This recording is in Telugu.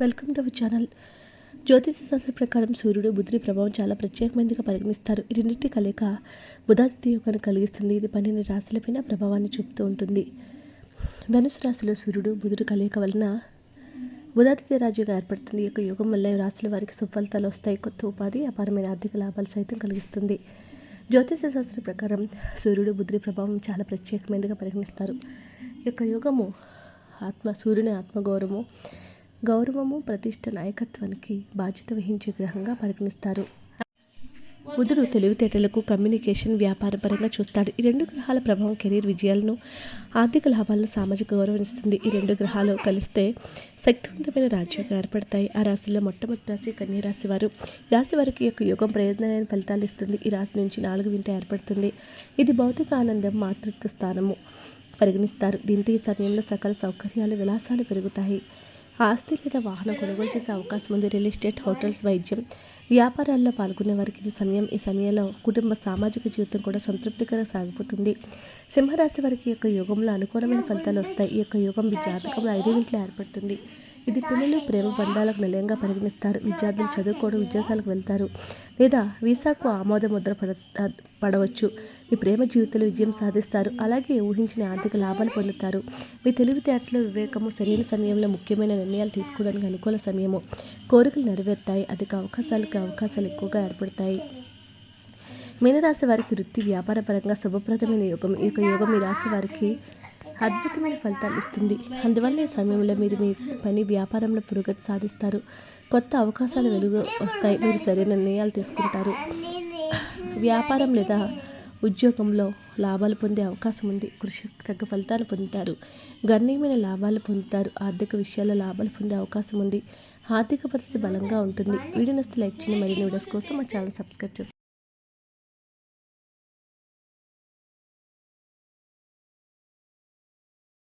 Welcome to our channel. జ్యోతిష శాస్త్ర ప్రకారం సూర్యుడు బుద్ధుడి ప్రభావం చాలా ప్రత్యేకమైనదిగా పరిగణిస్తారు. ఈ రెండింటి కలయిక బుధాదిత్య యోగాన్ని కలిగిస్తుంది. ఇది పన్నెండు రాశులపైన ప్రభావాన్ని చూపుతూ ఉంటుంది. ధనుసు రాశిలో సూర్యుడు బుధుడు కలయిక వలన బుధాదిత్య రాజ్యంగా ఏర్పడుతుంది. ఈ యొక్క యోగం వల్ల రాశుల వారికి సుఫలితాలు వస్తాయి. కొత్త ఉపాధి అపారమైన ఆర్థిక లాభాలు సైతం కలిగిస్తుంది. జ్యోతిష శాస్త్రం ప్రకారం సూర్యుడు బుద్ధుడి ప్రభావం చాలా ప్రత్యేకమైనదిగా పరిగణిస్తారు. ఈ యొక్క యోగము ఆత్మ సూర్యుని ఆత్మగౌరవము గౌరవము ప్రతిష్ట నాయకత్వానికి బాధ్యత వహించే గ్రహంగా పరిగణిస్తారు. బుధుడు తెలివితేటలకు కమ్యూనికేషన్ వ్యాపారపరంగా చూస్తాడు. ఈ రెండు గ్రహాల ప్రభావం కెరీర్ విజయాలను ఆర్థిక లాభాలను సామాజిక గౌరవం ఇస్తుంది ఈ రెండు గ్రహాలు కలిస్తే శక్తివంతమైన రాజ్యాలు ఏర్పడతాయి. ఆ రాశిలో మొట్టమొదటి రాశి కన్యా రాశి వారు. రాశి వారికి యొక్క యోగం ప్రయోజనమైన ఫలితాలు ఇస్తుంది. ఈ రాశి నుంచి నాలుగు వింట ఏర్పడుతుంది. ఇది భౌతిక ఆనందం మాతృత్వ స్థానము పరిగణిస్తారు. దీంతో ఈ సమయంలో సకల సౌకర్యాలు విలాసాలు పెరుగుతాయి. ఆస్తి లేదా వాహనం కొనుగోలు చేసే అవకాశం ఉంది. రియల్ ఎస్టేట్ హోటల్స్ వైద్యం. వ్యాపారాల్లో పాల్గొనే వారికి ఇది సమయం. ఈ సమయంలో కుటుంబ సామాజిక జీవితం కూడా సంతృప్తికర సాగిపోతుంది. సింహరాశి వారికి యొక్క యోగంలో అనుకూలమైన ఫలితాలు వస్తాయి. ఈ యొక్క యోగం మీ జాతకంలో ఐదు ఇంట్లో ఏర్పడుతుంది. ఇది పిల్లలు ప్రేమ బంధాలకు నిలయంగా పరిగణిస్తారు. విద్యార్థులు చదువుకోవడం విద్యాసాలకు వెళ్తారు. లేదా వీసాకు ఆమోద ముద్ర పడ పడవచ్చు. మీ ప్రేమ జీవితంలో విజయం సాధిస్తారు. అలాగే ఊహించిన ఆర్థిక లాభాలు పొందుతారు. మీ తెలివితేటలు వివేకము సరైన సమయంలో ముఖ్యమైన నిర్ణయాలు తీసుకోవడానికి అనుకూల సమయము. కోరికలు నెరవేరుతాయి. అధిక అవకాశాలకు అవకాశాలు ఎక్కువగా ఏర్పడతాయి. మీనరాశి వారికి వృత్తి వ్యాపారపరంగా శుభప్రదమైన యోగం. ఈ యొక్క యోగం మీ రాశి వారికి అద్భుతమైన ఫలితాలు ఇస్తుంది. అందువల్ల ఈ సమయంలో మీరు మీ పని వ్యాపారంలో పురోగతి సాధిస్తారు. కొత్త అవకాశాలు వెలుగు వస్తాయి. మీరు సరైన నిర్ణయాలు తీసుకుంటారు. వ్యాపారం లేదా ఉద్యోగంలో లాభాలు పొందే అవకాశం ఉంది. కృషి తగ్గ ఫలితాలు పొందుతారు. గణనీయమైన లాభాలు పొందుతారు. ఆర్థిక విషయాల్లో లాభాలు పొందే అవకాశం ఉంది. ఆర్థిక పరిస్థితి బలంగా ఉంటుంది. వీడియో నస్తే లైక్ చేయండి. మరిన్ని వీడియోస్ కోసం మా ఛానల్ సబ్స్క్రైబ్ చేసుకోండి.